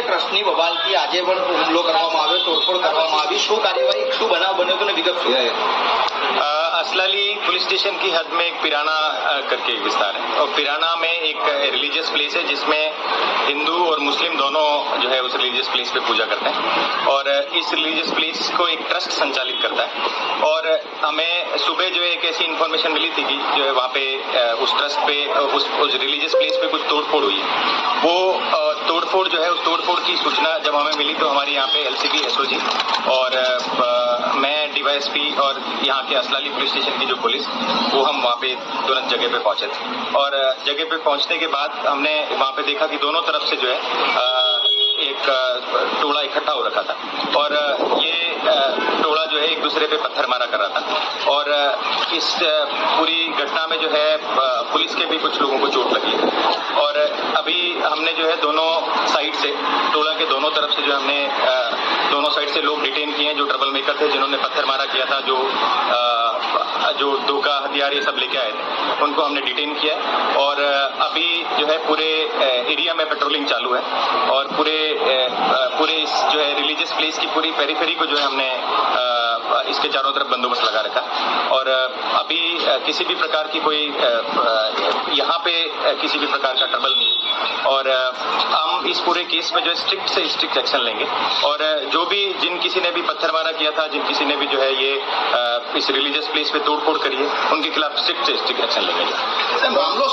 ટ્રસ્ટની બબાલથી આજે પણ હુમલો કરવામાં આવ્યો, તોડફોડ કરવામાં આવી. શું કાર્યવાહી, શું બનાવ બન્યો હતો ને વિગત શું? असलाली पुलिस स्टेशन की हद में एक पिराना करके एक विस्तार है। और पिराना में एक रिलीजियस प्लेस है जिसमें हिंदू और मुस्लिम दोनों जो है उस रिलीजियस प्लेस पे पूजा करते हैं। और इस रिलीजियस प्लेस को एक ट्रस्ट संचालित करता है। और हमें सुबह जो है एक ऐसी इन्फॉर्मेशन मिली थी कि जो है वहाँ पे उस ट्रस्ट पे उस उस रिलीजियस प्लेस पे कुछ तोड़फोड़ हुई वो तोड़फोड़ जो है उस तोड़फोड़ की सूचना जब हमें मिली तो हमारे यहाँ पे एलसीबी एसओजी और अ, डीवाईएसपी और यहाँ के असलाली पुलिस स्टेशन की जो पुलिस, वो हम वहाँ पे तुरंत जगह पे पहुँचे थे। और जगह पे पहुँचने के बाद हमने वहाँ पे देखा कि दोनों तरफ़ से जो है एक टोला इकट्ठा हो रखा था। और ये टोला जो है एक दूसरे पे पत्थर मारा कर रहा था। और इस पूरी घटना में जो है पुलिस के भी कुछ लोगों को चोट लगी और, अभी हमने जो है दोनों साइड से, टोला के दोनों तरफ़ से जो हमने दोनों साइड से लोग डिटेन किए हैं जो ट्रबल मेकर थे जिन्होंने पत्थर मारा किया था जो अ, जो धोखा हथियार ये सब लेके आए थे उनको हमने डिटेन किया और अभी जो है पूरे एरिया में पेट्रोलिंग चालू है और पूरे पूरे इस जो है रिलीजियस प्लेस की पूरी पेरीफेरी को जो है हमने इसके चारों तरफ़ बंदोबस्त लगा रखा और अभी किसी भी प्रकार की कोई यहाँ पे किसी भी प्रकार का ट्रबल नहीं। और इस पूरे केस में जो है स्ट्रिक्ट से स्ट्रिक्ट एक्शन लेंगे। और जो भी जिन किसी ने भी पत्थरमारा किया था, जिन किसी ने भी जो है ये इस रिलीजियस प्लेस पे तोड़फोड़ करिए उनके खिलाफ स्ट्रिक्ट से स्ट्रिक्ट एक्शन लेंगे। मामलो